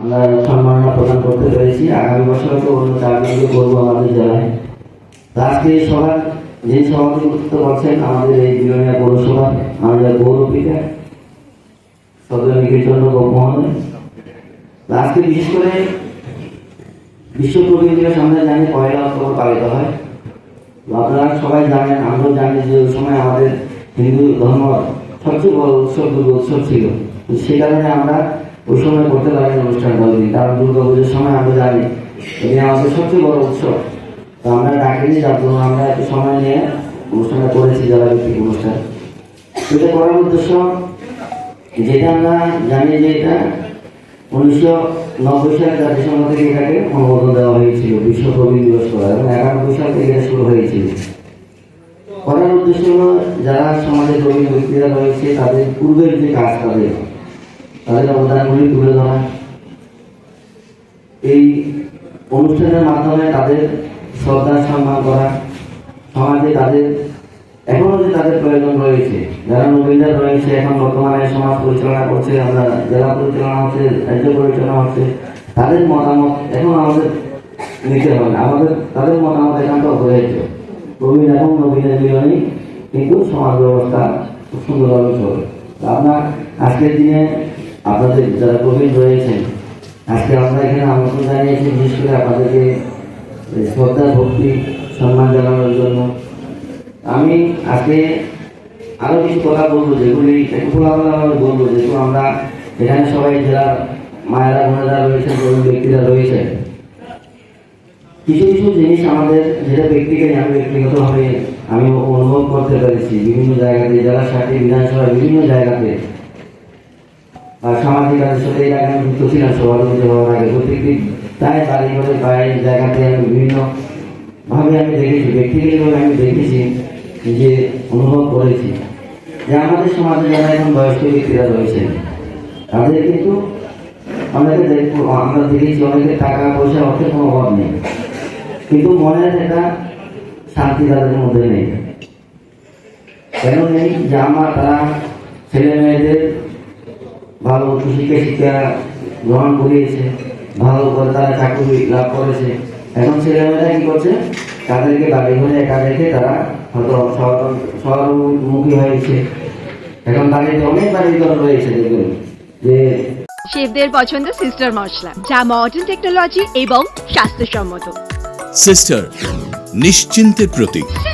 আমরা সম্মাননা প্রদান করতে পেরেছি। আগামী বছর তো অন্য চাকরিগুলো করব আমাদের জেলায়। আজকে সভার যে সভাপতিত্ব করছেন আমাদের এই পৌরসভা আমাদের গৌরবিকা সদর নিকেতচন্দ্র গোপ আজকে বিশেষ করে বিশ্ব দিবস আমরা জানি পয়লা অক্টোবর পালিত হয়। আপনারা সবাই জানেন আমরাও জানি যে ওই সময় আমাদের হিন্দু ধর্ম সবচেয়ে বড় উৎসব দুর্গা উৎসব ছিল। সে কারণে আমরা ওই সময় করতে পারিনি অনুষ্ঠানটা ওই কারণ দুর্গা পুজোর সময় আমরা জানি এটি আমাদের সবচেয়ে বড় উৎসব। তো আমরা ডাকিনি যার জন্য আমরা একটু সময় নিয়ে অনুষ্ঠানটা করেছি জেলা ভিত্তিক অনুষ্ঠান। এটা করার উদ্দেশ্য যেটা আমরা জানি যে এটা উনিশশো নব্বই সালে জাতিসংঘ থেকে এটাকে অনুমোদন দেওয়া হয়েছিল, বিশ্ব কবি দিবস করা, এবং একানব্বই সাল থেকে এটা শুরু হয়েছিল। করার উদ্দেশ্য হল, যারা সমাজে কবি ব্যক্তিরা রয়েছে, তাদের পূর্বের যে কাজ, তাদের তাদের অবদানগুলি তুলে ধরা। এই অনুষ্ঠানের মাধ্যমে তাদের শ্রদ্ধা সম্মান করা, সমাজে তাদের এখনও যে তাদের প্রয়োজন রয়েছে, যারা নবীনরা রয়েছে, এখন বর্তমানে সমাজ পরিচালনা করছে, আমরা জেলা পরিচালনা হচ্ছে, রাজ্য পরিচালনা হচ্ছে, তাদের মতামত এখন আমাদের নিতে হবে আমাদের, তাদের মতামত একান্ত রয়েছে প্রবীণ এবং নবীনের মিলনই কিন্তু সমাজ ব্যবস্থা খুব সুন্দরভাবে চলে। তো আপনার আজকের দিনে আপনাদের যারা প্রবীণ রয়েছেন, আজকে আমরা এখানে আমন্ত্রণ জানিয়েছি, বিশেষ করে আপনাদেরকে শ্রদ্ধা ভক্তি, সম্মান জানানোর জন্য। আমি আজকে আরও কিছু কথা বলব, যেগুলি একটু বলব যেহেতু আমরা এখানে সবাই জেলার মায়েরা, বোনেরা রয়েছেন, তরুণ ব্যক্তিরা রয়েছেন কিছু কিছু জিনিস আমাদের যেটা ব্যক্তিকে আমি ব্যক্তিগতভাবে আমি অনুভব করতে পেরেছি। বিভিন্ন জায়গাতে, জেলা সাথে বিধানসভা বিভিন্ন জায়গাতে আর সামাজিক সাথে এর আগে আমি যুক্ত ছিলাম সভাপতি হওয়ার আগে প্রত্যেকটি প্রায় বাড়ি ঘরে প্রায় জায়গাতে আমি বিভিন্ন ভাবে আমি দেখেছি, ব্যক্তিগতভাবে আমি দেখেছি যে অনুভব করেছি। যে আমাদের সমাজে যারা এখন বয়স্ক ব্যক্তিরা রয়েছেন তাদের কিন্তু অনেকে দেখব আমরা দেখেছি অনেকের টাকা পয়সা অর্থের কোনো অভাব নেই। কিন্তু মনের একটা শান্তি তাদের মধ্যে নেই। কেন নেই যে আমার তারা ছেলে মেয়েদের ভালো উচ্চশিক্ষা শিক্ষা গ্রহণ করিয়েছে, ভালো করে তারা চাকরি লাভ করেছে, এখন ছেলেমেয়েরা কি করছে? তাদেরকে বাড়ি ঘরে একা রেখে তারা হয়তো শহর- শহরমুখী হয়েছে এখন বাড়িতে অনেক বাড়ি দল রয়েছে দেখবেন যে শেফদের পছন্দ সিস্টার মশলা যা মডার্ন টেকনোলজি এবং স্বাস্থ্যসম্মত। সিস্টার নিশ্চিন্তের প্রতীক।